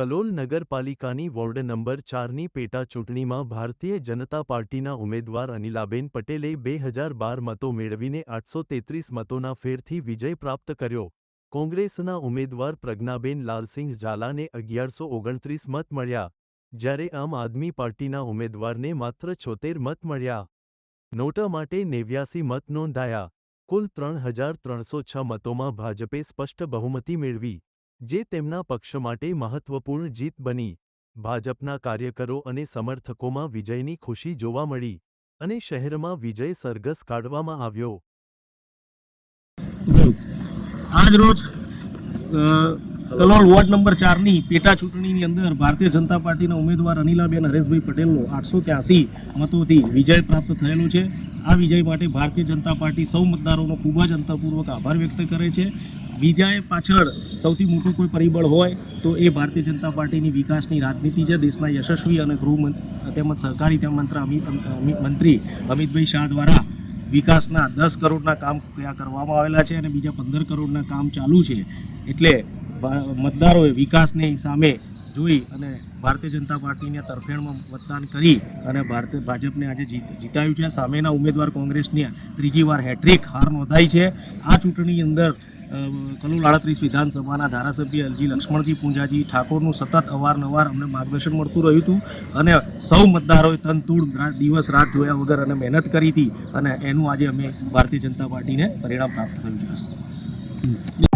કલોલ નગરપાલિકાની ward number ચારની પેટા ચૂંટણીમાં ભારતીય જનતા પાર્ટીના ઉમેદવાર અનિલાબેન પટેલે બે હજાર બાર મતો મેળવીને આઠસો તેત્રીસ મતોના ફેરથી વિજય પ્રાપ્ત કર્યો. કોંગ્રેસના ઉમેદવાર પ્રજ્ઞાબેન લાલસિંહ ઝાલાને અગિયારસો ઓગણત્રીસ મત મળ્યા, જ્યારે આમ આદમી પાર્ટીના ઉમેદવારને માત્ર છોતેર મત મળ્યા. નોટા માટે નેવ્યાસી મત નોંધાયા. કુલ ત્રણ હજાર ત્રણસો છ મતોમાં ભાજપે સ્પષ્ટ બહુમતી મેળવી. જે તેમના પક્ષ માટે મહત્વપૂર્ણ જીત બની. ભાજપના કાર્યકરો અને સમર્થકોમાં વિજયની ખુશી જોવા મળી અને શહેરમાં વિજય સરઘસ કાઢવામાં આવ્યો. આજ રોજ અ, કલોલ વોર્ડ નંબર ચારની પેટા ચૂંટણીની અંદર ભારતીય જનતા પાર્ટીના ઉમેદવાર અનિલાબેન હરેશભાઈ પટેલનો આઠસો ત્યાસી મતોથી વિજય પ્રાપ્ત થયેલો છે. આ વિજય માટે ભારતીય જનતા પાર્ટી સૌ મતદારોનો ખૂબ જ અંતરપૂર્વક આભાર વ્યક્ત કરે છે. વિજય પાછળ સૌથી મોટું કોઈ પરિબળ હોય તો એ ભારતીય જનતા પાર્ટીની વિકાસની રાજનીતિ છે. દેશના યશસ્વી અને ગૃહ તેમજ સહકારી તેમજ મંત્ર, અમિત અમિત મંત્રી અમિતભાઈ શાહ દ્વારા વિકાસના દસ કરોડના કામ ક્યાં કરવામાં આવેલા છે અને બીજા પંદર કરોડના કામ ચાલુ છે. એટલે મતદારોએ વિકાસની સામે જોઈ અને ભારતીય જનતા પાર્ટીને તરફેણમાં મતદાન કરી અને ભારતીય ભાજપને આજે જીત, જીતાયું છે. સામેના ઉમેદવાર કોંગ્રેસની ત્રીજી વાર હેટ્રિક હાર નોંધાઈ છે. આ ચૂંટણી અંદર અ, કલોલ આડત્રીસ વિધાનસભાના ધારાસભ્ય એલજી લક્ષ્મણજી પૂંજાજી ઠાકોરનું સતત અવારનવાર અમને માર્ગદર્શન મળતું રહ્યું હતું અને સૌ મતદારોએ તનતૂડ રાત દિવસ રાત જોયા વગર અને મહેનત કરી હતી અને એનું આજે અમે ભારતીય જનતા પાર્ટીને પરિણામ પ્રાપ્ત થયું છે.